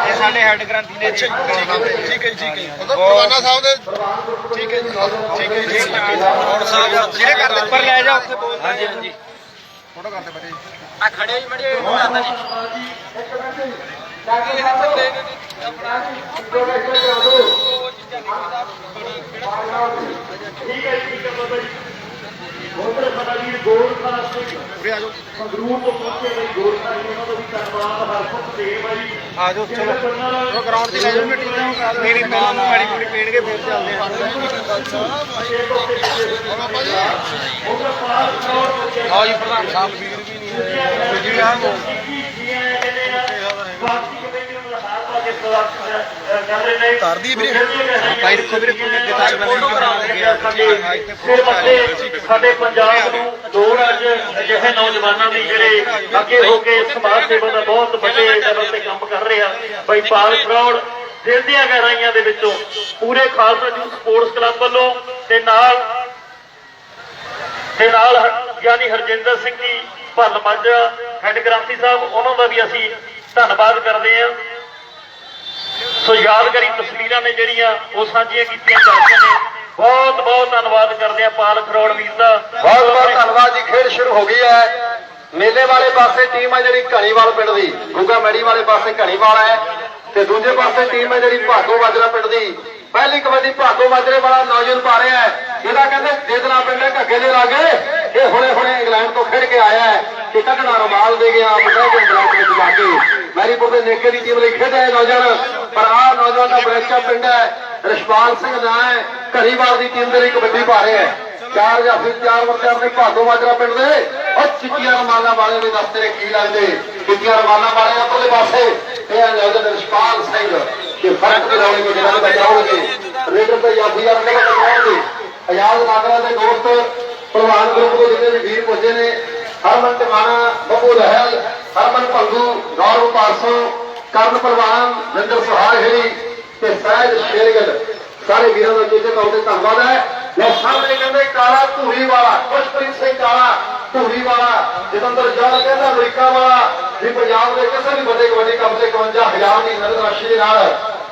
ਇਹ ਸਾਡੇ ਹੈੱਡ ਗ੍ਰੰਥੀ ਨੇ ਜੀ। ਠੀਕ ਹੈ ਠੀਕ ਹੈ ਉਧਰ ਪਰਵਾਨਾ ਸਾਹਿਬ ਦੇ ਠੀਕ ਹੈ ਜੀ ਠੀਕ ਹੈ ਜੀ ਹੋਰ ਸਾਹਿਬ ਜਿਹੜੇ ਘਰ ਦੇ ਉੱਪਰ ਲੈ ਜਾ ਉੱਥੇ ਬੋਲਦਾ ਹਾਂਜੀ ਹਾਂਜੀ। ਫੋਟੋ ਕਰਦੇ ਬੱਚੇ ਆ ਖੜੇ ਜੀ ਮੜੇ ਮਾਤਾ ਜੀ। ਉਧਰ ਸਾਡਾ ਵੀਰ ਗੋਲਖਾਨ ਸਿੰਘ ਉਰੇ ਆ ਜਾਓ। ਸੰਗਰੂਰ ਤੋਂ ਪਹੁੰਚੇ ਬਈ ਗੋਲਖਾਨ ਜੀ ਉਹਨਾਂ ਦਾ ਵੀ ਧੰਨਵਾਦ ਹਰਪਤ ਦੇ ਬਾਈ ਆ ਜਾਓ ਚਲੋ ਉਹ ਗਰਾਊਂਡ 'ਤੇ ਲੈ ਜਾਓ ਮੀਟਿੰਗ ਮੇਰੀ ਪਹਿਲਾਂ ਨੂੰ ਮਾੜੀ ਮੋਟੀ ਪੇੜਗੇ ਫੇਰ ਚੱਲਦੇ ਆ। ਆਓ ਜੀ। ਪ੍ਰਧਾਨ ਸਾਹਿਬ। ਵੀਰ ਵੀ ਨਹੀਂ ਹੈ ਜੀ ਆ ਕਰਦੀ ਵੀਰੇ। ਭਾਈ ਰੱਖੋ ਵੀਰੇ ਕੋਈ ਦਿੱਤਾ ਫੋਟੋ ਕਰਾ ਸਿਰ ਮੱਥੇ ਸਾਡੇ ਪੰਜਾਬ ਨੂੰ ਲੋੜ ਅੱਜ ਅਜਿਹੇ ਨੌਜਵਾਨਾਂ ਦੀ ਜਿਹੜੇ ਅੱਗੇ ਹੋ ਕੇ ਸਮਾਜ ਸੇਵਾ ਦਾ ਬਹੁਤ ਵੱਡੇ ਲੈਵਲ ਤੇ ਕੰਮ ਕਰ ਰਹੇ ਆ। ਬਈ ਪਾਲ ਫਰੌੜ ਦਿਲ ਦੀਆਂ ਗਹਿਰਾਈਆਂ ਦੇ ਵਿੱਚੋਂ। ਪੂਰੇ ਖਾਲਸਾ ਯੂਥ ਸਪੋਰਟਸ ਕਲੱਬ ਵੱਲੋਂ ਤੇ ਨਾਲ ਤੇ ਨਾਲ ਗਿਆਨੀ ਹਰਜਿੰਦਰ ਸਿੰਘ ਜੀ ਭੱਲ ਮਾਝਾ ਹੈੱਡ ਗ੍ਰਾਂਥੀ ਸਾਹਿਬ ਉਹਨਾਂ ਦਾ ਵੀ ਅਸੀਂ ਧੰਨਵਾਦ ਕਰਦੇ ਹਾਂ। ਸੋ ਯਾਦਗਾਰੀ ਤਸਵੀਰਾਂ ਨੇ ਜਿਹੜੀਆਂ ਉਹ ਸਾਂਝੀਆਂ ਕੀਤੀਆਂ ਜਾਂਦੀਆਂ ਨੇ। ਬਹੁਤ ਬਹੁਤ ਧੰਨਵਾਦ ਕਰਦੇ ਆ ਪਾਲ ਖਰੋੜ ਵੀਰ ਦਾ। ਬਹੁਤ ਬਹੁਤ ਧੰਨਵਾਦ ਜੀ, ਖੇਡ ਸ਼ੁਰੂ ਹੋ ਗਈ ਹੈ। ਮੇਲੇ ਵਾਲੇ ਪਾਸੇ ਟੀਮ ਹੈ ਜਿਹੜੀ ਘਣੀਵਾਲ ਪਿੰਡ ਦੀ। ਗੁੱਗਾ ਮੈੜੀ ਵਾਲੇ ਪਾਸੇ ਘਣੀਵਾਲ ਹੈ ਤੇ ਦੂਜੇ ਪਾਸੇ ਟੀਮ ਹੈ ਜਿਹੜੀ ਭਾਗੋ ਮਾਜਰਾ ਪਿੰਡ ਦੀ। ਪਹਿਲੀ ਕਬੱਡੀ ਭਾਗੋ ਮਾਜਰੇ ਵਾਲਾ ਨੌਜਵਾਨ ਪਾ ਰਿਹਾ ਹੈ। ਇਹਦਾ ਕਹਿੰਦੇ ਦੇਦਨਾ ਪਿੰਡ ਹੈ, ਘੱਗੇ ਦੇ ਲਾਗੇ। ਇਹ ਹੁਣੇ ਹੁਣੇ ਇੰਗਲੈਂਡ ਤੋਂ ਖੇਡ ਕੇ ਆਇਆ ਹੈ। ਕਿ ਕੱਢਣਾ ਰੁਮਾਲ ਦੇ ਗਿਆ ਬੜਾ ਕੇ ਵਿੱਚ ਜਾ ਕੇ ਮੈਰੀਪੁਰ ਦੇ ਨੇਕੇ ਦੀ ਟੀਮ ਲਈ ਖੇਡਿਆ ਨੌਜਵਾਨ। ਪਰ ਆਹ ਨੌਜਵਾਨ ਦਾ ਬਰੇਚਾ ਪਿੰਡ ਹੈ, ਰਿਸ਼ਪਾਲ ਸਿੰਘ ਨਾਂ ਹੈ ਘਣੀਵਾਲ ਦੀ ਟੀਮ ਦੇ ਲਈ ਕਬੱਡੀ ਪਾ ਰਿਹਾ ਹੈ। ਚਾਰ ਜਾਂ ਚਾਰ ਵਰਤੇ ਆਪਣੇ ਭਾਗੋ ਮਾਜਰਾ ਪਿੰਡ ਦੇ। ਉਹ ਚਿੱਟੀਆਂ ਰਮਾਲਾਂ ਵਾਲੇ ਵੀ ਦੱਸ ਕੀ ਲੱਗਦੇ? ਚਿੱਟੀਆਂ ਰਮਾਲਾਂ ਵਾਲੇ ਆਪਣੇ ਪਾਸੇ। ਇਹ ਆ ਨੌਜਵਾਨ ਰਿਸ਼ਪਾਲ ਸਿੰਘ, ਕਿ ਫ਼ਰਕ ਦਿਲਾਉਣਗੇ ਜਿਹੜਾ ਬਚਾਉਣਗੇ ਰੇਡਰ ਤੇ ਯਾਦੀ ਯਾਰ ਨੇ ਬਚਾਉਣਗੇ ਆਜ਼ਾਦ ਨਾਗਰਾ ਦੇ ਦੋਸਤ ਪ੍ਰਵਾਨ ਗਰੁੱਪ ਦੇ ਜਿੰਨੇ ਵੀ ਵੀਰ ਪੁੱਜੇ ਨੇ, ਹਰਮਨ ਟਮਾਣਾ ਬੱਬੂ ਰਹਿਲ ਹਰਮਨ ਭੰਗੂ, ਗੌਰਵ ਪਾਸੋਂ ਕਰਨ ਪ੍ਰਵਾਨ ਜਿੰਦਰ ਸਹਾਰ ਹੇਰੀ ਤੇ ਸਹਿਜ ਸ਼ੇਰਗਲ। ਸਾਰੇ ਵੀਰਾਂ ਦਾ ਚੇਤੇ ਤੌਰ ਤੇ ਧੰਨਵਾਦ ਹੈ। ਲੋ ਸਾਹਮਣੇ ਕਹਿੰਦੇ ਕਾਲਾ ਧੂਰੀ ਵਾਲਾ, ਖੁਸ਼ਪ੍ਰੀਤ ਸਿੰਘ ਕਾਲਾ ਧੂਰੀ ਵਾਲਾ, ਜਤਿੰਦਰ ਜੌਨ ਕਹਿੰਦਾ ਅਮਰੀਕਾ ਵਾਲਾ। ਵੀ ਪੰਜਾਬ ਦੇ ਕਿਸੇ ਵੀ ਵੱਡੇ ਵੱਡੇ ਕੱਪ ਦੇ 51000 ਦੀ ਨਗਦ ਰਾਸ਼ੀ ਦੇ ਨਾਲ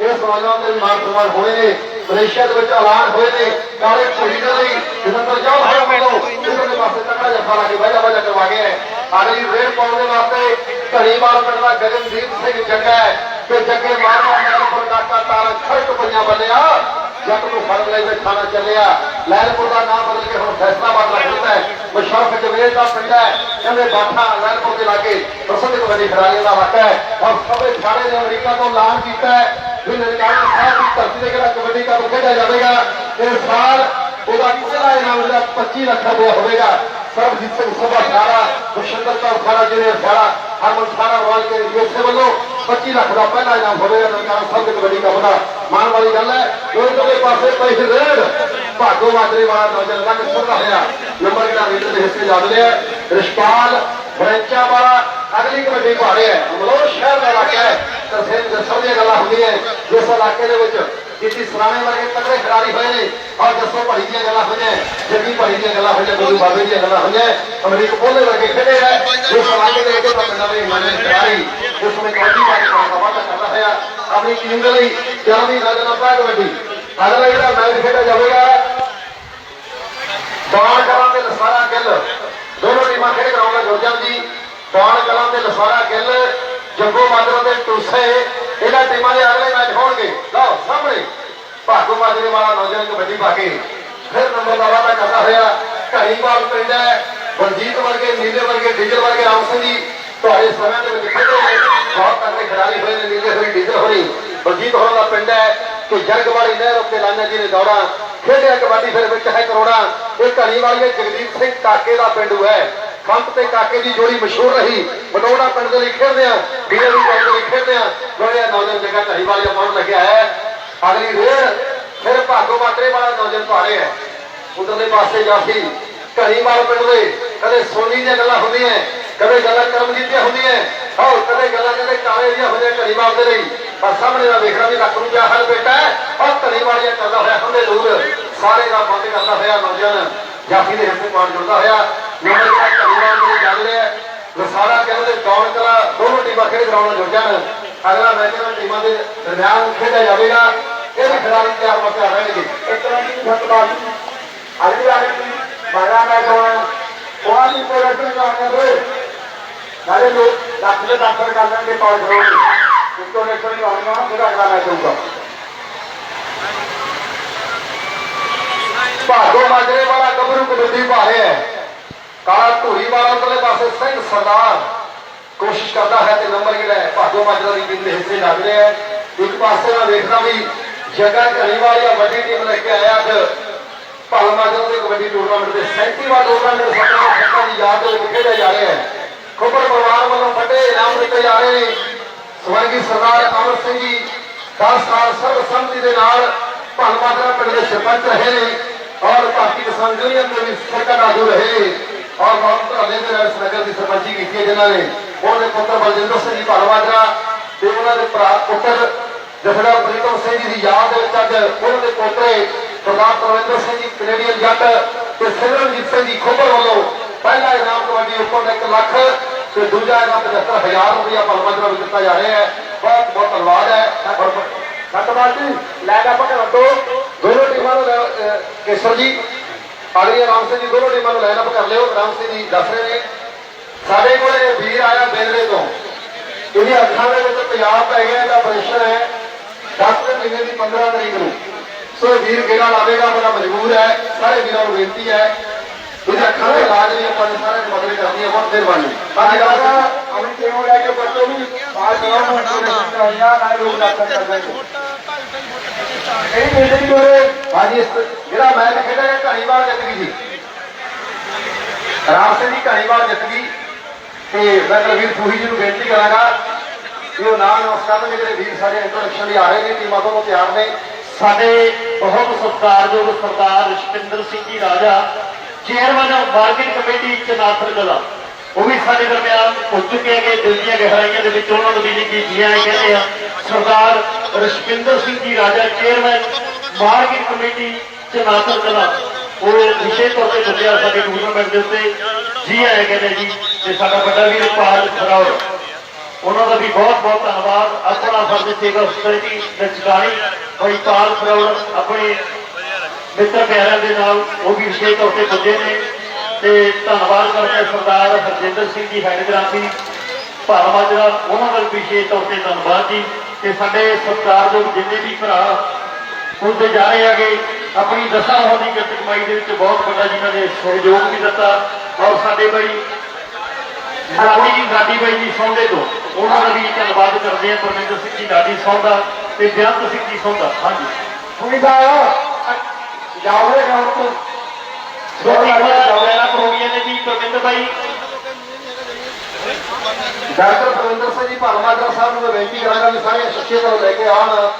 ਇਹ ਨੌਜਵਾਨ ਦੇ ਮਾਨ ਸਨਮਾਨ ਹੋਏ ਨੇ, ਮਲੇਸ਼ੀਆ ਦੇ ਵਿੱਚ ਐਲਾਨ ਹੋਏ ਨੇ। ਕਾਲੇ ਧੂਰੀ ਦੇ ਲਈ ਜਤਿੰਦਰ ਜੌਨ ਹੋਇਆ ਵੱਲੋਂ ਇਧਰਲੇ ਪਾਸੇ ਤਕੜਾ ਜੱਫਾ ਲਾ ਕੇ ਵਾਜਾ ਵਜਾ ਕਰਵਾ ਗਏ ਹੈ ਅਗਲੀ ਰੇਡ ਪਾਉਣ ਦੇ ਵਾਸਤੇ ਧੜੀਵਾਲ ਪਿੰਡ ਦਾ ਗਗਨਦੀਪ ਸਿੰਘ ਜੱਗਾ ਤੇ ਜੱਗੇ ਮਾਰਨਾ ਨਾਲ ਪ੍ਰਕਾਸ਼ਾ ਤਾਰ ਖੜਕ ਪੰਜਾ ਬੰਨਿਆ। ਜੱਟ ਨੂੰ ਫੜ ਲੈ ਤੇ ਖਾਣਾ ਚੱਲਿਆ। ਲੈਲਪੁਰ ਦਾ ਨਾਮ ਬਦਲ ਕੇ ਹੁਣ ਫੈਸਲਾਬਾਦ ਰੱਖ ਦਿੱਤਾ ਹੈ। ਮੁਸ਼ਰਫ ਜਵੇਦ ਦਾ ਪਿੰਡ ਹੈ। ਕਹਿੰਦੇ ਬਾਠਾ ਲੈਲਪੁਰ ਦੇ ਲਾਗੇ ਪ੍ਰਸਿੱਧ ਕਬੱਡੀ ਖਿਡਾਰੀਆਂ ਦਾ ਇਲਾਕਾ ਹੈ। ਔਰ ਸਭੇ ਸਾਰੇ ਨੇ ਅਮਰੀਕਾ ਤੋਂ ਐਲਾਨ ਕੀਤਾ ਹੈ ਵੀ ਨਨਕਾਣਾ ਸਾਹਿਬ ਦੀ ਧਰਤੀ ਤੇ ਕਿਹੜਾ ਕਬੱਡੀ ਕੱਪ ਖੇਡਿਆ ਜਾਵੇਗਾ। ਇਸ ਸਾਲ ਉਹਦਾ ਪਹਿਲਾ ਇਨਾਮ ਜਿਹੜਾ 25 ਲੱਖ ਰੁਪਏ ਹੋਵੇਗਾ। ਸਰਬਜੀਤ ਸਿੰਘ ਸਭਾ ਸਾਰਾ ਬਸ਼ੰਦਰ ਕੌਰ ਸਾਰਾ ਜਿਹੜੇ ਸਾਰਾ ਹਰਮਨ ਸਾਰਾ ਰੋਲ ਕੇ ਯੂਐਸਏ ਵੱਲੋਂ 25 ਲੱਖ ਦਾ ਪਹਿਲਾ ਇਨਾਮ ਹੋਵੇਗਾ ਨਨਕਾਣਾ ਸਾਹਿਬ ਦੇ ਕਬੱਡੀ ਕੱਪ ਦਾ ਮਾਣ ਵਾਲੀ ਗੱਲ ਹੈ। ਦੋਏ ਦੋਏ ਪਾਸੇ ਪੈਸੇ ਰੇਡ। ਭਾਗੋ ਮਾਜਰੇ ਵਾਲਾ ਨੌਜਵਾਨ ਲੱਗ ਸੁਣਦਾ ਹੋਇਆ ਨੰਬਰ ਦਾ ਰੀਡਰ ਦੇ ਹਿੱਸੇ ਲੱਗ ਲਿਆ ਰਿਸ਼ਪਾਲ ਬਰੈਂਚਾ ਵਾਲਾ ਅਗਲੀ ਕਬੱਡੀ ਪਾ ਰਿਹਾ ਹੈ। ਅਮਲੋਹ ਸ਼ਹਿਰ ਦਾ ਇਲਾਕਾ ਹੈ। ਤਰਸੇਮ ਜੱਸੋ ਦੀਆਂ ਗੱਲਾਂ ਹੁੰਦੀਆਂ ਜਿਸ ਇਲਾਕੇ ਦੇ ਵਿੱਚ ਜਿੱਤੀ ਸਰਾਣੇ ਵਰਗੇ ਤਕੜੇ ਖਿਡਾਰੀ ਹੋਏ ਨੇ। ਔਰ ਜੱਸੋ ਭੜੀ ਦੀਆਂ ਗੱਲਾਂ ਹੋਈਆਂ ਜੱਗੀ ਭੜੀ ਦੀਆਂ ਗੱਲਾਂ ਹੋਈਆਂ ਗੁਰੂ ਬਾਬੇ ਦੀਆਂ ਗੱਲਾਂ ਹੋਈਆਂ ਅਮਰੀਕ ਬੋਲੇ ਵਰਗੇ ਖੇਡੇ ਹੈ ਇਸ ਇਲਾਕੇ ਦੇ ਵਿੱਚ ਪਿੰਡਾਂ ਦੇ ਮਾਨੇ ਖਿਡਾਰੀ। ਉਸ ਸਮੇਂ ਕਬੱਡੀ ਦਾ ਵਾਅਦਾ ਕਰਦਾ ਹੋਇਆ ਆਪਣੀ ਟੀਮ ਦੇ ਲਈ ਚਲਦੀ ਨਜ਼ਰ ਪਾ ਕਬੱਡੀ ਅਗਲਾ ਜਿਹੜਾ ਮੈਚ ਖੇਡਿਆ ਜਾਵੇਗਾ ਦਾਨ ਕਲਾਂ ਤੇ ਲਸਾਰਾ ਗਿੱਲ। ਦੋਨੋਂ ਟੀਮਾਂ ਖੇਡ ਕਰਾਉਂਗਾ ਗੁਰਜਨ ਜੀ। ਦਾਨ ਕਲਾਂ ਤੇ ਲਸਾਰਾ ਗਿੱਲ, ਜੱਗੋ ਮਾਜਰਾ ਦੇ ਟੂਸੇ। ਇਹਨਾਂ ਟੀਮਾਂ ਦੇ ਅਗਲੇ ਮੈਚ ਹੋਣਗੇ। ਭਾਗੋ ਵਾਲਾ ਨੌਜਵਾਨ ਕਬੱਡੀ ਪਾ ਕੇ ਫਿਰ ਨੰਬਰ ਦਾ ਵਾਅਦਾ ਕਰਦਾ ਹੋਇਆ ਘੜੀਵਾਲ ਪਿੰਡ ਹੈ। ਬਲਜੀਤ ਵਰਗੇ, ਨੀਲੇ ਵਰਗੇ, ਡੀਜ਼ਲ ਵਰਗੇ ਰਾਮ ਸਿੰਘ ਜੀ ਤੁਹਾਡੇ ਸਮੇਂ ਦੇ ਵਿੱਚ ਖੇਡੇ ਬਹੁਤ ਤਕੜੇ ਖਿਡਾਰੀ ਹੋਏ ਨੇ, ਨੀਲੇ ਹੋਈ ਡੀਜ਼ਲ ਹੋਈ ਬਲਜੀਤ ਹੋਰਾਂ ਦਾ ਪਿੰਡ ਹੈ ਕਿ ਜਰਗ ਵਾਲੀ ਨਹਿਰ ਉੱਤੇ ਲਾਨਾ ਜੀ ਨੇ ਦੌੜਾ। ਖੇਡਿਆ ਕਬੱਡੀ ਫਿਰ ਵਿੱਚ ਹੈ ਕਰੋੜਾ। ਇਹ ਘਣੀ ਵਾਲੀ ਦੇ ਜਗਦੀਪ ਸਿੰਘ ਕਾਕੇ ਦਾ ਪਿੰਡੂ ਹੈ। ਕੰਪ ਤੇ ਕਾਕੇ ਦੀ ਜੋੜੀ ਮਸ਼ਹੂਰ ਰਹੀ। ਬਟੋੜਾ ਪਿੰਡ ਦੇ ਲਈ ਖੇਡਦੇ ਆ ਵੀਰੇ ਵੀ ਪਿੰਡ ਦੇ ਲਈ ਖੇਡਦੇ ਆ ਲੋੜਿਆ ਨੌਜਵਾਨ ਜਗ੍ਹਾ ਘਣੀ ਵਾਲੀ ਦਾ ਲੱਗਿਆ ਹੈ। ਅਗਲੀ ਰੇਡ ਫਿਰ ਭਾਗੋ ਮਾਤਰੇ ਵਾਲਾ ਨੌਜਵਾਨ ਪਾੜੇ ਹੈ। ਉਧਰਲੇ ਪਾਸੇ ਜਾਫੀ ਘਣੀਵਾਲ ਪਿੰਡ ਦੇ ਕਦੇ ਸੋਨੀ ਦੀਆਂ ਗੱਲਾਂ ਹੁੰਦੀਆਂ ਕਦੇ ਗੱਲਾਂ ਕਰਮਜੀਤ ਦੀਆਂ ਹੁੰਦੀਆਂ ਔਰ ਕਦੇ ਗੱਲਾਂ ਕਦੇ ਕਾਲੇ ਦੀਆਂ ਹੁੰਦੀਆਂ ਘਣੀਵਾਲ ਦੇ ਲਈ। ਪਰ ਸਾਹਮਣੇ ਦਾ ਵੇਖਣਾ ਵੀ ਲੱਖ ਨੂੰ ਕਿਆ ਹਾਲ ਬੇਟਾ ਔਰ ਘਣੀਵਾਲ ਦੀਆਂ ਕਰਦਾ ਹੋਇਆ ਹੁੰਦੇ ਦੂਰ। ਸਾਰੇ ਦਾ ਬੰਦ ਕਰਦਾ ਹੋਇਆ ਨੌਜਵਾਨ ਜਾਫੀ ਦੇ ਹਿੱਸੇ ਮਾਰ ਜੁੜਦਾ ਹੋਇਆ। ਨੰਬਰ ਜਿਹੜਾ ਘਣੀਵਾਲ ਦੇ ਲਈ ਦੋਨੋਂ ਟੀਮਾਂ ਖੇਡ ਗਰਾਊਂਡ ਨਾਲ ਜੁੜ ਜਾਣ। ਅਗਲਾ ਮੈਚ ਇਹਨਾਂ ਟੀਮਾਂ ਦੇ ਦਰਮਿਆਨ ਖੇਡਿਆ ਜਾਵੇਗਾ। ਇਹ ਵੀ ਖਿਡਾਰੀ ਤਿਆਰ ਮਰ ਰਹਿਣਗੇ ਇੱਕ ਤਰ੍ਹਾਂ ਦੀ ਫੱਟਬਾਜ਼ੀ ਅਗਲੀ ਵਾਲੀ ਬਾਰਾ ਮੈਚ ਹੋਣਾ ਉਹਨਾਂ ਦੀ ਪ੍ਰੋਡਕਸ਼ਨ ਕਰਾਉਣੇ ਹੋਏ ਸਾਰੇ ਲੋਕ ਲੱਖ ਦੇ ਦਾਖਲ ਕਰ ਲੈਣਗੇ ਪਾਲ ਗਰਾਊਂਡ ਇਸ ਤੋਂ ਨੈਕਸਟ ਨਹੀਂ ਆਉਣਾ। ਫਿਰ ਅਗਲਾ ਮੈਚ ਹੋਊਗਾ। ਭਾਗੋ ਮਾਜਰੇ ਵਾਲਾ ਗੱਭਰੂ ਕਬੱਡੀ ਪਾ ਰਿਹਾ ਹੈ। ਕਾਲਾ ਧੂਰੀ ਵਾਲਾ ਉਧਰਲੇ ਪਾਸੇ ਸਿੰਘ ਸਰਦਾਰ। ਕੋਸ਼ਿਸ਼ ਕਰਦਾ ਹੈ ਤੇ ਨੰਬਰ ਜਿਹੜਾ ਹੈ। ਭਾਗੋ ਮਾਜਰਾ ਦੀ ਟੀਮ ਦੇ ਹਿੱਸੇ ਲੱਗ ਰਿਹਾ ਹੈ। ਇੱਕ ਪਾਸੇ ਨਾਲ ਵੇਖਣਾ ਵੀ ਜਗਾ ਘਣੀਵਾਲ ਜਾਂ ਵੱਡੀ ਟੀਮ ਲੈ ਕੇ ਆਇਆ ਅੱਜ ਭਾਲ ਮਾਜਰਾ ਦੇ ਕਬੱਡੀ ਟੂਰਨਾਮੈਂਟ ਦੇ 37ਵਾਂ ਟੂਰਨਾਮੈਂਟ ਸੱਤਾਂ ਸੱਤਾਂ ਦੀ ਯਾਦ ਦੇ ਵਿੱਚ ਖੇਡਿਆ ਜਾ ਰਿਹਾ ਹੈ ਖੁੱਬਰ ਪਰਿਵਾਰ ਵੱਲੋਂ ਵੱਡੇ ਇਨਾਮ ਦਿੱਤੇ ਜਾ ਰਹੇ ਨੇ। ਸਵਰਗੀ ਸਰਦਾਰ ਅਮਰ ਸਿੰਘ ਜੀ 10 ਸਾਲ ਸਰਬਸੰਮਤੀ ਦੇ ਨਾਲ ਭਾਲ ਮਾਜਰਾ ਪਿੰਡ ਦੇ ਸਰਪੰਚ ਰਹੇ ਨੇ ਔਰ ਭਾਰਤੀ ਕਿਸਾਨ ਯੂਨੀਅਨ ਦੇ ਵੀ ਸਰਕਾਰ ਆਗੂ ਰਹੇ ਨੇ। ਔਰ ਬਹੁਤ ਧਰਨੇ ਦੇ ਨਾਲ ਨਗਰ ਦੀ ਸਰਪੰਚੀ ਕੀਤੀ ਹੈ ਜਿਨ੍ਹਾਂ ਨੇ। ਉਹਨਾਂ ਦੇ ਪੁੱਤਰ ਬਲਜਿੰਦਰ ਸਿੰਘ ਜੀ ਭਾਲਵਾਜਰਾ ਤੇ ਉਹਨਾਂ ਦੇ ਭਰਾ ਪੁੱਤਰ ਜਥੇਦਾਰ ਪ੍ਰੀਤਮ ਸਿੰਘ ਜੀ ਦੀ ਯਾਦ ਦੇ ਵਿੱਚ ਅੱਜ ਉਹਨਾਂ ਦੇ ਪੋਤਰੇ ਸਰਦਾਰ ਪ੍ਰਵਿੰਦਰ ਸਿੰਘ ਜੀ, ਕੈਨੇਡੀਅਨ ਜੱਟ ਤੇ ਸਿਮਰਨਜੀਤ ਸਿੰਘ ਜੀ ਖੋਬਰ ਵੱਲੋਂ ਪਹਿਲਾ ਇਨਾਮ ਕਬੱਡੀ ਉੱਪਰ ਦਾ 1 ਲੱਖ ਤੇ ਦੂਜਾ ਇਨਾਮ 75000 ਰੁਪਇਆ ਭਾਲਵਾਜਰਾ ਨੂੰ ਦਿੱਤਾ ਜਾ ਰਿਹਾ ਹੈ। ਬਹੁਤ ਬਹੁਤ ਧੰਨਵਾਦ ਹੈ। ਔਰ ਧੰਨਵਾਦ ਜੀ। ਲੈ ਕੇ ਆਪਾਂ ਦੋ, ਦੋਨੋਂ ਟੀਮਾਂ ਨੂੰ ਕੇਸਰ ਜੀ ਆਦਰੀ ਰਾਮ ਸਿੰਘ ਜੀ, ਦੋਨੋਂ ਟੀਮਾਂ ਨੂੰ ਲਾਈਨ ਅਪ ਕਰ ਲਿਓ। ਰਾਮ ਸਿੰਘ ਜੀ ਦੱਸ ਰਹੇ ਨੇ। ਸਾਡੇ ਕੋਲੇ ਵੀਰ ਆਇਆ ਬੇਲੜੇ ਤੋਂ। ਇਹਦੀ ਅੱਖਾਂ ਦੇ ਵਿੱਚ ਪੰਜਾਬ ਪੈ ਗਿਆ, ਇਹਦਾ ਆਪਰੇਸ਼ਨ ਹੈ। 10 ਦੇ ਮਹੀਨੇ ਦੀ 15 ਤਰੀਕ ਨੂੰ। ਸੋ ਵੀਰ ਗੇੜਾ ਲਾਵੇਗਾ ਬੜਾ ਮਜਬੂਰ ਹੈ ਸਾਰੇ ਵੀਰਾਂ ਨੂੰ ਬੇਨਤੀ ਹੈ। ਇਹਦੀ ਅੱਖਾਂ ਦੇ ਇਲਾਜ ਲਈ ਆਪਾਂ ਸਾਰੇ ਮਦਦ ਕਰਨੀ ਹੈ ਬਹੁਤ ਮਿਹਰਬਾਨੀ। ਬਾਕੀ ਗੱਲ ਆਪਣੀ ਟੀਮ ਲੈ ਕੇ ਬੱਚੋ ਵੀ ਬਾਹਰ ਕਰਾਉਣ ਨੂੰ ਆਪਰੇਸ਼ਨ ਕਰਾਇਆ ਨਾ ਲੋਕ ਡਾਕਟਰ ਕਰ ਦੇਣਗੇ ਇਹ ਮਿਲਦੇ ਨਹੀਂ ਹੋਰੇ ਹਾਂਜੀ ਇਸ- ਜਿਹੜਾ ਮੈਚ ਖੇਡਿਆ ਘਣੀਵਾਲ ਜਿੱਤ ਗਈ ਜੀ। ਰਾਮ ਸਿੰਘ ਜੀ ਘਣੀਵਾਲ ਜਿੱਤ ਗਈ ਤੇ ਮੈਂ ਕੁਲਵੀਰ ਪੂਰੀ ਜੀ ਨੂੰ ਬੇਨਤੀ ਕਰਾਂਗਾ ਕਿ ਉਹ ਨਾਮ ਨਮਸਕਾਰ ਦੇ ਜਿਹੜੇ ਵੀਰ ਸਾਡੇ ਇੰਟਰੋਡਕਸ਼ਨ ਲਈ ਆ ਰਹੇ ਨੇ, ਟੀਮਾਂ ਤੋਂ ਤਿਆਰ ਨੇ। ਸਾਡੇ ਬਹੁਤ ਸਤਿਕਾਰਯੋਗ ਸਰਦਾਰ ਰਸ਼ਪਿੰਦਰ ਸਿੰਘ ਜੀ ਰਾਜਾ ਚੇਅਰਮੈਨ ਮਾਰਕੀਟ ਕਮੇਟੀ ਚਨਾਥਰ ਕਲਾ। ਉਹ ਵੀ ਸਾਡੇ ਦਰਮਿਆਨ ਪੁੱਜ ਚੁੱਕੇ ਹੈਗੇ, ਦਿਲ ਦੀਆਂ ਗਹਿਰਾਈਆਂ ਦੇ ਵਿੱਚ ਉਹਨਾਂ ਨੂੰ ਵੀ ਜੀ ਜੀਆਂ ਕਹਿੰਦੇ ਆ। ਸਰਦਾਰ ਰਸ਼ਪਿੰਦਰ ਸਿੰਘ ਜੀ ਰਾਜਾ ਚੇਅਰਮੈਨ ਮਾਰਕੀਟ ਕਮੇਟੀ ਚਨਾਥਰ ਕਲਾ। ਉਹ ਵਿਸ਼ੇਸ਼ ਤੌਰ ਤੇ ਪੁੱਜਿਆ ਸਾਡੇ ਟੂਰਨਾਮੈਂਟ ਦੇ ਉੱਤੇ। ਜੀ ਆਏ ਕਹਿੰਦੇ ਜੀ, ਤੇ ਸਾਡਾ ਵੱਡਾ ਵੀਰ ਪਾਲ ਖਰਾਉ ਉਹਨਾਂ ਦਾ ਵੀ ਬਹੁਤ ਬਹੁਤ ਧੰਨਵਾਦ। ਆਪਣਾ ਸਾਡੇ ਸੇਵਾ ਸੁਸਾਇਟੀ ਰਚਕਾਣੀ ਭਾਈ ਪਾਲ ਫਰੌੜ ਆਪਣੇ ਮਿੱਤਰ ਪਿਆਰਿਆਂ ਦੇ ਨਾਲ, ਉਹ ਵੀ ਵਿਸ਼ੇਸ਼ ਤੌਰ ਤੇ ਪੁੱਜੇ ਨੇ। ਤੇ ਧੰਨਵਾਦ ਕਰਦੇ ਹਾਂ ਸਰਦਾਰ ਹਰਜਿੰਦਰ ਸਿੰਘ ਜੀ ਹੈਡਗ੍ਰਾਫੀ ਭਾਰਮਾਜਰਾ ਉਹਨਾਂ ਦਾ ਵੀ ਵਿਸ਼ੇਸ਼ ਤੌਰ ਤੇ ਧੰਨਵਾਦ ਜੀ। ਤੇ ਸਾਡੇ ਸਤਿਕਾਰਯੋਗ ਜਿੰਨੇ ਵੀ ਭਰਾ ਹੁੰਦੇ ਜਾ ਰਹੇ ਹੈਗੇ, ਆਪਣੀ ਦਸਾਂ ਹੋਣੀ ਕਿਰਤ ਕਮਾਈ ਦੇ ਵਿੱਚ ਬਹੁਤ ਵੱਡਾ ਜਿਨ੍ਹਾਂ ਨੇ ਸਹਿਯੋਗ ਵੀ ਦਿੱਤਾ। ਔਰ ਸਾਡੇ ਬਾਈ ਲਾਡੀ ਜੀ, ਸਾਡੀ ਬਾਈ ਜੀ ਸੌਂਦੇ ਤੋਂ। ਉਹਨਾਂ ਦਾ ਵੀ ਧੰਨਵਾਦ ਕਰਦੇ ਆ ਪਰਮਿੰਦਰ ਸਿੰਘ ਜੀ ਲਾਡੀ ਸੌਂਦਾ ਤੇ ਬੇਅੰਤ ਸਿੰਘ ਜੀ ਸੌਂਦਾ। ਹਾਂਜੀ। ਸੁਣੀਦਾ ਜਾਓਗੇ ਗਰਾਊਂਡ ਤੋਂ। ਵਾਲਾ ਪ੍ਰੋਗਰਾਮ ਨੇ ਜੀ ਪਰਮਿੰਦਰ ਬਾਈ। ਡਾਕਟਰ ਪ੍ਰਵਿੰਦਰ ਸਿੰਘ ਜੀ ਭਾਰਮਾਜਰਾ ਸਾਹਿਬ ਨੂੰ ਮੈਂ ਬੇਨਤੀ ਕਰਾਂਗਾ ਵੀ ਸਾਰੀਆਂ ਸ਼ਖਸੀਅਤਾਂ ਨੂੰ ਲੈ ਕੇ ਆਉਣ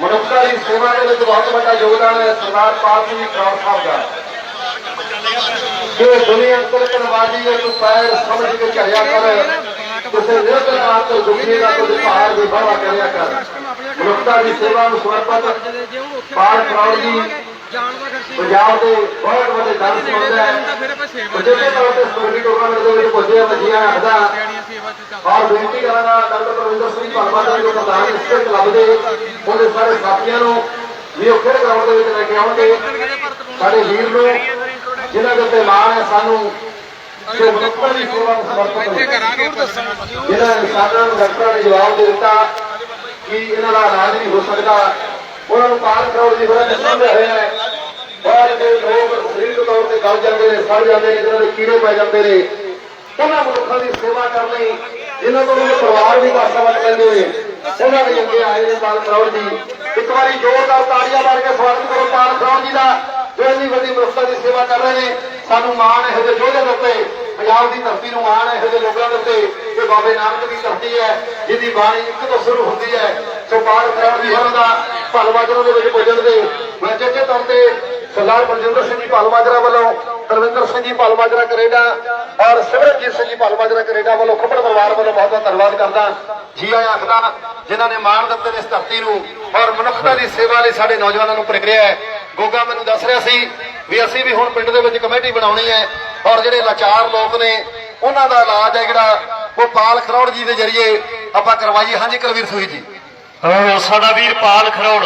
ਮਨੁੱਖਤਾ ਦੀ ਸੇਵਾ ਦੇ ਵਿੱਚ ਬਹੁਤ ਵੱਡਾ ਯੋਗਦਾਨ ਹੈ ਸਰਦਾਰ ਪਾਲ ਸਿੰਘ ਜੀ ਖਰੌੜ ਸਾਹਿਬ ਦਾ। ਕਿ ਦੁਨੀਆ ਅੰਤਰ ਕਰਵਾਦੀ ਹੈ ਤੂੰ ਪੈਰ ਸਮਝ ਕੇ ਝੜਿਆ ਕਰ। ਕਿਸੇ ਨਿਰਤਕਾਰ ਤੋਂ ਦੁਖੀ ਦਾ ਕੋਈ ਪਹਾੜ ਦੀ ਬਾਵਾ ਕਰਿਆ ਕਰ ਮਨੁੱਖਤਾ ਦੀ ਸੇਵਾ ਨੂੰ ਸਮਰਪਿਤ ਪਾਲ ਖਰੌੜ ਜੀ ਪੰਜਾਬ ਦੇ ਬਹੁਤ ਵੱਡੇ ਦਾਨ ਸੰਬੰਧ ਹੈ ਜਿਹਦੇ ਤੌਰ ਤੇ ਸਟੋਰੀ ਟੂਰਨਾਮੈਂਟ ਦੇ ਵਿੱਚ ਪੁੱਜੇ ਆ ਮੱਜੀਆਂ ਆਖਦਾ ਔਰ ਬੇਨਤੀ ਕਰਾਂਗਾ ਡਾਕਟਰ ਪ੍ਰਵਿੰਦਰ ਸਿੰਘ ਭਾਰਵਾ ਦੇ ਜੋ ਪ੍ਰਧਾਨ ਇਸ ਕਲੱਬ ਦੇ ਉਹਦੇ ਸਾਰੇ ਸਾਥੀਆਂ ਨੂੰ ਵੀ ਉਹ ਖੇਡ ਗਰਾਊਂਡ ਦੇ ਵਿੱਚ ਲੈ ਕੇ ਆਉਣਗੇ ਸਾਡੇ ਵੀਰ ਨੂੰ ਜਿਨ੍ਹਾਂ ਦੇ ਉੱਤੇ ਮਾਣ ਹੈ ਸਾਨੂੰ ਕਿ ਮਨੁੱਖਤਾ ਦੀ ਸੇਵਾ ਨੂੰ ਸਮਰਪਿਤ ਹੋ ਜਿਹਨਾਂ ਇਨਸਾਨਾਂ ਨੂੰ ਡਾਕਟਰਾਂ ਨੇ ਜਵਾਬ ਦੇ ਦਿੱਤਾ ਕਿ ਇਹਨਾਂ ਦਾ ਇਲਾਜ ਨਹੀਂ ਹੋ ਸਕਦਾ। ਉਹਨਾਂ ਨੂੰ ਪਾਲ ਕਰਾਉਣ ਦੀ ਬੜਾ ਨਿਸ਼ਾਨ ਹੋਇਆ ਹੈ। ਬਾਹਰ ਦੇ ਲੋਕ ਸਰੀਰਕ ਤੌਰ ਤੇ ਗਲ ਜਾਂਦੇ ਨੇ, ਸੜ ਜਾਂਦੇ ਨੇ, ਜਿਹਨਾਂ ਦੇ ਕੀੜੇ ਪੈ ਜਾਂਦੇ ਨੇ, ਉਹਨਾਂ ਮਨੁੱਖਾਂ ਦੀ ਸੇਵਾ ਕਰਨ ਲਈ ਜਿਨ੍ਹਾਂ ਤੋਂ ਉਹਨਾਂ ਪਰਿਵਾਰ ਵੀ ਕਾਸਾ ਲੈਂਦੇ ਨੇ ਉਹਨਾਂ ਦੇ ਅੱਗੇ ਆਏ ਨੇ ਪਾਲ ਕਰਾਉਣ ਜੀ ਇੱਕ ਵਾਰੀ ਜ਼ੋਰਦਾਰ ਤਾੜੀਆਂ ਮਾਰ ਕੇ ਸਵਾਗਤ ਕਰੋ ਪਾਲ ਕਰਾਉਣ ਜੀ ਦਾ, ਜੋ ਇੰਨੀ ਵੱਡੀ ਮਨੁੱਖਤਾ ਦੀ ਸੇਵਾ ਕਰ ਰਹੇ ਨੇ ਸਾਨੂੰ ਮਾਣ ਇਹੋ ਜਿਹੇ ਯੋਧਿਆਂ ਦੇ ਉੱਤੇ, ਪੰਜਾਬ ਦੀ ਧਰਤੀ ਨੂੰ ਮਾਣ ਇਹੋ ਜਿਹੇ ਲੋਕਾਂ ਦੇ ਉੱਤੇ ਕਿ ਬਾਬੇ ਨਾਨਕ ਦੀ ਧਰਤੀ ਹੈ, ਜਿਹਦੀ ਬਾਣੀ ਇੱਕ ਤੋਂ ਸ਼ੁਰੂ ਹੁੰਦੀ ਹੈ। ਸੋ ਪਾਲ ਕਰਾਉਣ ਜੀ ਹੋਰਾਂ ਦਾ ਭਲਵਾਜਰਾ ਦੇ ਵਿੱਚ ਪੁੱਜਣ ਦੇ ਮੈਂ ਚੇਚੇ ਤੌਰ ਤੇ ਸਰਦਾਰ ਬਲਜਿੰਦਰ ਸਿੰਘ ਜੀ ਭਲਵਾਜਰਾ ਵੱਲੋਂ ਤਰਵਿੰਦਰ ਸਿੰਘ ਜੀ ਭਲਵਾਜਰਾ ਕੈਨੇਡਾ ਔਰ ਸਿਮਰਨਜੀਤ ਸਿੰਘ ਜੀ ਭਲਵਾਜਰਾ ਕੈਨੇਡਾ ਵੱਲੋਂ ਖੁੱਬੜ ਪਰਿਵਾਰ ਵੱਲੋਂ ਬਹੁਤ ਬਹੁਤ ਧੰਨਵਾਦ ਕਰਦਾ। ਜੀ ਆਇਆਂ ਆਖਦਾ, ਜਿਨ੍ਹਾਂ ਨੇ ਮਾਣ ਦਿੱਤੇ ਨੇ ਇਸ ਧਰਤੀ ਨੂੰ ਔਰ ਮਨੁੱਖਤਾ ਦੀ ਸੇਵਾ ਲਈ ਸਾਡੇ ਨੌਜਵਾਨਾਂ ਨੂੰ ਪ੍ਰਕਿਰਿਆ ਹੈ। ਗੋਗਾ ਮੈਨੂੰ ਦੱਸ ਰਿਹਾ ਸੀ ਵੀ ਅਸੀਂ ਵੀ ਹੁਣ ਪਿੰਡ ਦੇ ਵਿੱਚ ਕਮੇਟੀ ਬਣਾਉਣੀ ਹੈ ਔਰ ਜਿਹੜੇ ਲਾਚਾਰ ਲੋਕ ਨੇ, ਉਹਨਾਂ ਦਾ ਇਲਾਜ ਹੈ ਜਿਹੜਾ, ਉਹ ਪਾਲ ਖਰੋੜ ਜੀ ਦੇ ਜਰੀਏ ਆਪਾਂ ਕਰਵਾਈਏ। ਹਾਂਜੀ ਕੁਲਵੀਰ ਸੂਈ ਜੀ। ਸਾਡਾ ਵੀਰ ਪਾਲ ਖਰੋੜ।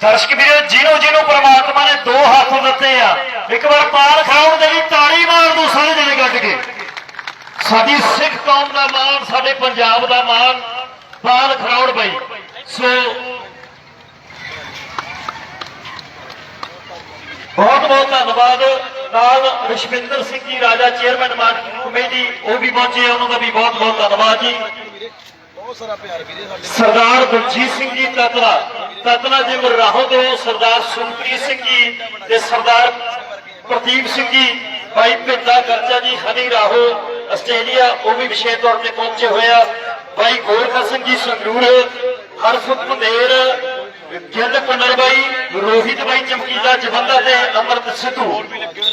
ਦਰਸ਼ਕ ਵੀਰੋ, ਜਿਹਨੂੰ ਜਿਹਨੂੰ ਪ੍ਰਮਾਤਮਾ ਨੇ ਦੋ ਹੱਥ ਦਿੱਤੇ ਆ, ਇੱਕ ਵਾਰ ਪਾਲ ਖਰੋੜ ਦੇ ਵੀ ਤਾੜੀ ਮਾਰ ਦੋ ਸਾਰੇ ਜਣੇ ਗੱਡ ਕੇ। ਸਾਡੀ ਸਿੱਖ ਕੌਮ ਦਾ ਮਾਣ, ਸਾਡੇ ਪੰਜਾਬ ਦਾ ਮਾਣ, ਪਾਲ ਖਰੋੜ ਬਾਈ। ਸੋ ਬਹੁਤ ਬਹੁਤ ਧੰਨਵਾਦ। ਨਾਲ ਰਸ਼ਵਿੰਦਰ ਸਿੰਘ ਜੀ, ਰਾਜਾ ਚੇਅਰਮੈਨ ਮਾਰਕੀਟਿੰਗ ਕਮੇਟੀ, ਉਹ ਵੀ ਪਹੁੰਚੇ ਉਹਨਾਂ ਦਾ ਵੀ ਬਹੁਤ ਬਹੁਤ ਧੰਨਵਾਦ ਜੀ। ਸਰਦਾਰ ਬਲਜੀਤ ਸਿੰਘ ਜੀ ਤਤਲਾ ਤਤਲਾ ਜੀ ਮਰਾਹੋ ਤੋਂ ਸਰਦਾਰ ਸੁਖਪ੍ਰੀਤ ਸਿੰਘ ਜੀ ਤੇ ਸਰਦਾਰ ਪ੍ਰਦੀਪ ਸਿੰਘ ਜੀ। ਭਾਈ ਪਿੰਡਾ ਕਰਜਾ ਜੀ, ਹਨੀ ਰਾਹੋ, ਆਸਟ੍ਰੇਲੀਆ, ਉਹ ਵੀ ਵਿਸ਼ੇਸ਼ ਤੌਰ ਤੇ ਪਹੁੰਚੇ ਹੋਏ ਆ। ਭਾਈ ਗੋਰਖਾ ਸਿੰਘ ਜੀ ਸੰਗਰੂਰ, ਹਰਫੁੱਟ ਮੰਦੇਰ ਗਿੱਲ ਕੁੰਨਰ ਬਾਈ ਰੋਹਿਤ ਬਾਈ ਚਮਕੀਲਾ ਜਵੰਦਾ ਤੇ ਅਮਰਤ ਸਿੱਧੂ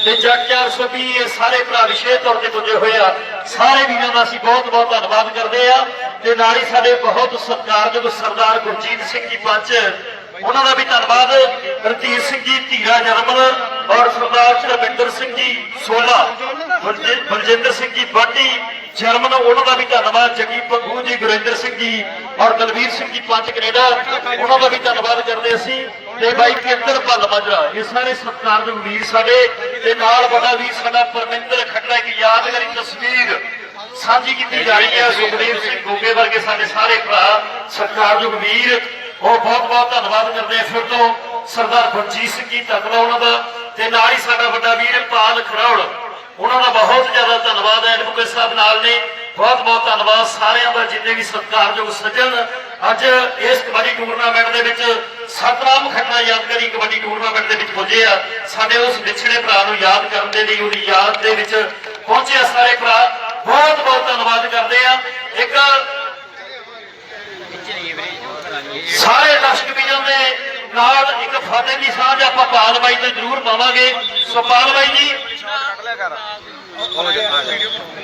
ਤੇ ਜੱਟ 420 ਇਹ ਸਾਰੇ ਭਰਾ ਵਿਸ਼ੇਸ਼ ਤੌਰ ਤੇ ਪੁੱਜੇ ਹੋਏ ਆ। ਸਾਰੇ ਵੀਰਾਂ ਦਾ ਅਸੀਂ ਬਹੁਤ ਬਹੁਤ ਧੰਨਵਾਦ ਕਰਦੇ ਆ ਤੇ ਨਾਲ ਹੀ ਸਾਡੇ ਬਹੁਤ ਸਤਿਕਾਰਯੋਗ ਸਰਦਾਰ ਗੁਰਜੀਤ ਸਿੰਘ ਜੀ ਪੰਚ, ਉਹਨਾਂ ਦਾ ਵੀ ਧੰਨਵਾਦ। ਰਣਧੀਰ ਸਿੰਘ ਜੀ, ਧੀਰਾ ਜਰਮਨ ਔਰ ਸਰਦਾਰ ਧਰਮਿੰਦਰ ਸਿੰਘ ਜੀ, ਸੋਲਾ ਬਲਜਿੰਦਰ ਸਿੰਘ ਜੀ ਬਾਟੀ ਜਰਮਨ, ਉਹਨਾਂ ਦਾ ਵੀ ਧੰਨਵਾਦ। ਜੱਗੀ ਪੰਗੂ ਜੀ, ਗੁਰਿੰਦਰ ਸਿੰਘ ਜੀ ਔਰ ਦਲਵੀਰ ਸਿੰਘ ਜੀ ਪੰਜ ਕੈਨੇਡਾ, ਉਹਨਾਂ ਦਾ ਵੀ ਧੰਨਵਾਦ ਕਰਦੇ ਅਸੀਂ। ਤੇ ਬਾਈ ਕੇਂਦਰ ਭੱਲ ਮਾਜਰਾ ਇਹ ਸਾਰੇ ਸਤਿਕਾਰਯੋਗ ਵੀਰ ਸਾਡੇ। ਤੇ ਨਾਲ ਵੱਡਾ ਵੀਰ ਸਾਡਾ ਪਰਮਿੰਦਰ ਖੱਟੜਾ ਇੱਕ ਯਾਦਗਾਰੀ ਤਸਵੀਰ ਸਾਂਝੀ ਕੀਤੀ ਜਾ ਰਹੀ ਹੈ। ਸੁਖਦੇਵ ਸਿੰਘ ਗੋਗੇ ਵਰਗੇ ਸਾਡੇ ਸਾਰੇ ਭਰਾ ਸਤਿਕਾਰਯੋਗ ਵੀਰ ਉਹ ਬਹੁਤ ਬਹੁਤ ਧੰਨਵਾਦ ਕਰਦੇ ਫਿਰ ਤੋਂ। ਸਰਦਾਰ ਬਲਜੀਤ ਸਿੰਘ ਜੀ ਤਕੜਾ ਉਹਨਾਂ ਦਾ। ਤੇ ਨਾਲ ਹੀ ਸਾਡਾ ਵੱਡਾ ਵੀਰ, ਪਾਲ ਖਰੌੜ। ਉਹਨਾਂ ਦਾ ਬਹੁਤ ਜ਼ਿਆਦਾ ਧੰਨਵਾਦ ਹੈ। ਐਡਵੋਕੇਟ ਸਾਹਿਬ ਨਾਲ ਨੇ ਬਹੁਤ ਬਹੁਤ ਧੰਨਵਾਦ ਸਾਰਿਆਂ ਦਾ, ਜਿੰਨੇ ਵੀ ਸਤਿਕਾਰਯੋਗ ਸੱਜਣ। ਅੱਜ ਇਸ ਕਬੱਡੀ ਟੂਰਨਾਮੈਂਟ ਦੇ ਵਿੱਚ ਸਤਨਾਮ ਖੰਨਾ ਯਾਦਗਾਰੀ ਕਬੱਡੀ ਟੂਰਨਾਮੈਂਟ ਦੇ ਵਿੱਚ ਪੁੱਜੇ ਆ। ਸਾਡੇ ਉਸ ਵਿਛੜੇ ਭਰਾ ਨੂੰ ਯਾਦ ਕਰਨ ਦੇ ਲਈ, ਉਹਦੀ ਯਾਦ ਦੇ ਵਿੱਚ ਪਹੁੰਚੇ ਆ ਸਾਰੇ ਭਰਾ। ਬਹੁਤ ਬਹੁਤ ਧੰਨਵਾਦ ਕਰਦੇ ਆ। ਇੱਕ ਸਾਰੇ ਦਰਸ਼ਕ ਵੀਰਾਂ ਦੇ ਨਾਲ ਇੱਕ ਫਤਿਹ ਦੀ ਸਾਂਝ ਆਪਾਂ ਪਾਲ ਬਾਈ ਤੋਂ ਜ਼ਰੂਰ ਪਾਵਾਂਗੇ। ਸੋ ਪਾਲ ਬਾਈ ਜੀ,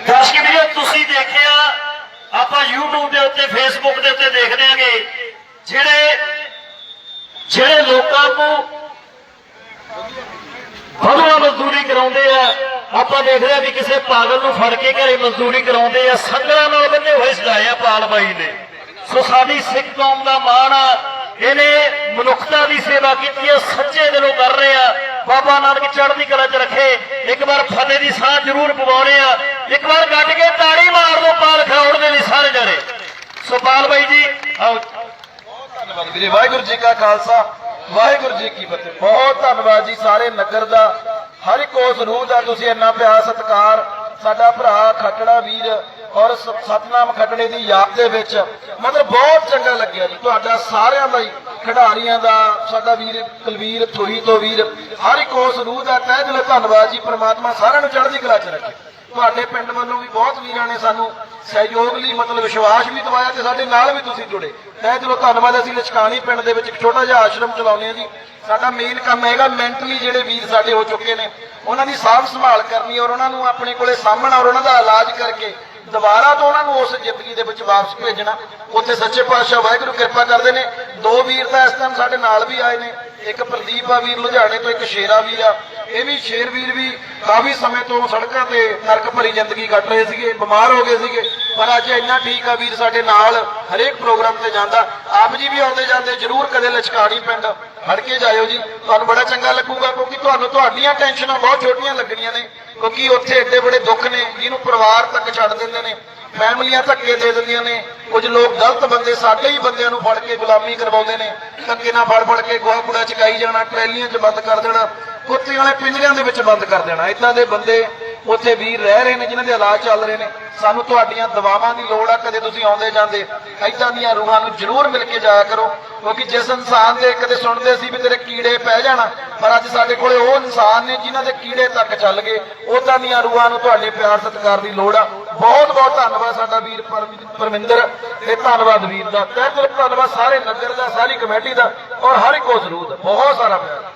ਦਰਸ਼ਕ ਵੀਰੋ, ਤੁਸੀਂ ਦੇਖਿਆ, ਆਪਾਂ YouTube ਦੇ ਉੱਤੇ, Facebook ਦੇ ਉੱਤੇ ਦੇਖਦੇ ਆਂਗੇ, ਜਿਹੜੇ ਜਿਹੜੇ ਲੋਕਾਂ ਨੂੰ ਬਦਵਾ ਮਜ਼ਦੂਰੀ ਕਰਾਉਂਦੇ ਆ, ਆਪਾਂ ਦੇਖਦੇ ਆ ਵੀ ਕਿਸੇ ਪਾਗਲ ਨੂੰ ਫੜ ਕੇ ਘਰੇ ਮਜ਼ਦੂਰੀ ਕਰਾਉਂਦੇ ਆ, ਸੰਗਲਾਂ ਨਾਲ ਬੰਨੇ ਹੋਏ ਸਜਾਇਆ ਪਾਲ ਬਾਈ ਨੇ। ਸੋ ਸਾਡੀ ਸਿੱਖ ਕੌਮ ਦਾ ਮਾਣ ਆ ਇਹਨੇ ਮਨੁੱਖਤਾ ਦੀ ਸੇਵਾ ਕੀਤੀ ਹੈ, ਸੱਚੇ ਦਿਲੋਂ ਕਰ ਰਹੇ ਆ। ਬਾਬਾ ਨਾਨਕ ਚੜ੍ਹਦੀ ਕਲਾ 'ਚ ਰੱਖੇ। ਇੱਕ ਵਾਰ ਫਤਿਹ ਦੀ ਸਾਹ ਜ਼ਰੂਰ ਪਵਾਉਣੇ ਆ। ਇੱਕ ਵਾਰ ਗੱਡ ਕੇ ਤਾੜੀ ਮਾਰ ਦਿਓ ਪਾਲ ਖਰੌੜ ਦੇ ਲਈ ਸਾਰੇ ਜਣੇ। ਸੋ ਪਾਲ ਬਾਈ ਜੀ, ਆਓ। ਧੰਨਵਾਦ ਵੀਰੇ, ਵਾਹਿਗੁਰੂ ਜੀ ਕਾ ਖਾਲਸਾ, ਵਾਹਿਗੁਰੂ ਜੀ ਕੀ ਫਤਿਹ। ਬਹੁਤ ਧੰਨਵਾਦ ਜੀ ਸਾਰੇ ਨਗਰ ਦਾ। ਹਰ ਇੱਕ ਉਸ ਰੂਹ ਦਾ ਤੁਸੀਂ ਇੰਨਾ ਪਿਆਰ, ਸਤਿਕਾਰ, ਸਾਡਾ ਭਰਾ ਖੱਟੜਾ ਵੀਰ ਔਰ ਸਤਨਾਮ ਖੱਟੜੇ ਦੀ ਯਾਦ ਦੇ ਵਿੱਚ ਮਤਲਬ ਬਹੁਤ ਚੰਗਾ ਲੱਗਿਆ ਜੀ। ਤੁਹਾਡਾ ਸਾਰਿਆਂ ਦਾ ਹੀ, ਖਿਡਾਰੀਆਂ ਦਾ, ਸਾਡਾ ਵੀਰ ਕੁਲਵੀਰ ਥੋਈ ਤੋਂ ਵੀਰ, ਹਰ ਇੱਕ ਉਸ ਰੂਹ ਦਾ ਤਹਿ ਦਿਲੋਂ ਧੰਨਵਾਦ ਜੀ। ਪ੍ਰਮਾਤਮਾ ਸਾਰਿਆਂ ਨੂੰ ਚੜ੍ਹਦੀ ਕਲਾ 'ਚ ਰੱਖੇ। ਤੁਹਾਡੇ ਪਿੰਡ ਵੱਲੋਂ ਵੀ ਬਹੁਤ ਵੀਰਾਂ ਨੇ ਸਾਨੂੰ ਸਹਿਯੋਗ ਲਈ ਮਤਲਬ ਵਿਸ਼ਵਾਸ ਵੀ ਦਵਾਇਆ ਤੇ ਸਾਡੇ ਨਾਲ ਵੀ ਤੁਸੀਂ ਜੁੜੇ। ਤਹਿ ਦਿਲੋਂ ਧੰਨਵਾਦ, ਅਸੀਂ ਲਚਕਾਣੀ ਪਿੰਡ ਦੇ ਵਿੱਚ ਇੱਕ ਛੋਟਾ ਜਿਹਾ ਆਸ਼ਰਮ ਚਲਾਉਂਦੇ ਆ ਜੀ। ਸਾਡਾ ਮੇਨ ਕੰਮ ਹੈਗਾ ਮੈਂਟਲੀ ਜਿਹੜੇ ਵੀਰ ਸਾਡੇ ਹੋ ਚੁੱਕੇ ਨੇ, ਉਹਨਾਂ ਦੀ ਸਾਂਭ ਸੰਭਾਲ ਕਰਨੀ ਔਰ ਉਹਨਾਂ ਨੂੰ ਆਪਣੇ ਕੋਲੇ ਸਾਹਮਣਾ ਔਰ ਉਹਨਾਂ ਦਾ ਇਲਾਜ ਕਰਕੇ ਦੁਬਾਰਾ ਤੋਂ ਉਹਨਾਂ ਨੂੰ ਉਸ ਜ਼ਿੰਦਗੀ ਦੇ ਵਿੱਚ ਵਾਪਸ ਭੇਜਣਾ। ਉੱਥੇ ਸੱਚੇ ਪਾਤਸ਼ਾਹ ਵਾਹਿਗੁਰੂ ਕਿਰਪਾ ਕਰਦੇ ਨੇ। ਦੋ ਵੀਰ ਤਾਂ ਇਸ ਟਾਈਮ ਸਾਡੇ ਨਾਲ ਵੀ ਆਏ ਨੇ। ਇੱਕ ਪ੍ਰਦੀਪ ਆ ਵੀਰ, ਲੁਧਿਆਣੇ ਤੋਂ ਇੱਕ ਸ਼ੇਰਾ ਵੀਰ ਆ। ਇਹ ਵੀ ਸ਼ੇਰ ਵੀਰ ਵੀ ਕਾਫੀ ਸਮੇਂ ਤੋਂ ਸੜਕਾਂ ਤੇ ਨਰਕ ਭਰੀ ਜ਼ਿੰਦਗੀ ਕੱਟ ਰਹੇ ਸੀਗੇ, ਬਿਮਾਰ ਹੋ ਗਏ ਸੀਗੇ। ਪਰ ਅੱਜ ਇੰਨਾ ਠੀਕ ਆ ਵੀਰ ਸਾਡੇ ਨਾਲ ਹਰੇਕ ਪ੍ਰੋਗਰਾਮ ਤੇ ਜਾਂਦਾ। ਆਪ ਜੀ ਵੀ ਆਉਂਦੇ ਜਾਂਦੇ, ਜਰੂਰ ਕਦੇ ਲਚਕਾਣੀ ਪਿੰਡ ਫੜ ਕੇ ਜਾਇਓ ਜੀ। ਤੁਹਾਨੂੰ ਬੜਾ ਚੰਗਾ ਲੱਗੂਗਾ ਕਿਉਂਕਿ ਤੁਹਾਨੂੰ ਤੁਹਾਡੀਆਂ ਟੈਨਸ਼ਨਾਂ ਬਹੁਤ ਛੋਟੀਆਂ ਲੱਗਣੀਆਂ ਨੇ। ਕਿਉਂਕਿ ਉੱਥੇ ਏਡੇ ਬੜੇ ਦੁੱਖ ਨੇ, ਜਿਹਨੂੰ ਪਰਿਵਾਰ ਤੱਕ ਛੱਡ ਦਿੰਦੇ ਨੇ, ਫੈਮਲੀਆਂ ਧੱਕੇ ਦੇ ਦਿੰਦੀਆਂ ਨੇ। ਕੁਝ ਲੋਕ ਗਲਤ ਬੰਦੇ ਸਾਡੇ ਹੀ ਬੰਦਿਆਂ ਨੂੰ ਫੜ ਕੇ ਗੁਲਾਮੀ ਕਰਵਾਉਂਦੇ ਨੇ। ਧੱਕੇ ਨਾਲ ਫੜ ਫੜ ਕੇ ਗੋਹਾ ਕੂੜਾ ਚਕਾਈ ਜਾਣਾ, ਟਰੈਲੀਆਂ 'ਚ ਬੰਦ ਕਰ ਦੇਣਾ, ਕੁੱਤੇ ਵਾਲੇ ਪਿੰਜਰਿਆਂ ਦੇ ਵਿੱਚ ਬੰਦ ਕਰ ਦੇਣਾ। ਇਦਾਂ ਦੇ ਬੰਦੇ ਉੱਥੇ ਵੀਰ ਰਹਿ ਰਹੇ ਨੇ, ਜਿਨ੍ਹਾਂ ਦੇ ਇਲਾਜ ਚੱਲ ਰਹੇ ਨੇ। ਸਾਨੂੰ ਤੁਹਾਡੀਆਂ ਦਵਾਵਾਂ ਦੀ ਲੋੜ ਆ, ਕਦੇ ਤੁਸੀਂ ਆਉਂਦੇ ਜਾਂਦੇ। ਇਦਾਂ ਦੀਆਂ ਰੂਹਾਂ ਨੂੰ ਜ਼ਰੂਰ ਮਿਲ ਕੇ ਜਾਇਆ ਕਰੋ, ਕਿਉਂਕਿ ਜਿਸ ਇਨਸਾਨ ਦੇ ਕਦੇ ਸੁਣਦੇ ਸੀ ਵੀ ਤੇਰੇ ਕੀੜੇ ਪੈ ਜਾਣਾ, ਪਰ ਅੱਜ ਸਾਡੇ ਕੋਲੇ ਉਹ ਇਨਸਾਨ ਨੇ ਜਿਨ੍ਹਾਂ ਦੇ ਕੀੜੇ ਤੱਕ ਚੱਲ ਗਏ। ਉਦਾਂ ਦੀਆਂ ਰੂਹਾਂ ਨੂੰ ਤੁਹਾਡੇ ਪਿਆਰ ਸਤਿਕਾਰ ਦੀ ਲੋੜ ਆ। ਬਹੁਤ ਬਹੁਤ ਧੰਨਵਾਦ ਸਾਡਾ ਵੀਰ ਪਰਮਿੰਦਰ ਤੇ ਧੰਨਵਾਦ ਵੀਰ ਦਾ। ਤਹਿ ਦਿਲੋਂ ਧੰਨਵਾਦ ਸਾਰੇ ਨਗਰ ਦਾ, ਸਾਰੀ ਕਮੇਟੀ ਦਾ ਔਰ ਹਰ ਇੱਕ ਉਸ ਰੂਹ ਦਾ। ਬਹੁਤ ਸਾਰਾ ਪਿਆਰ।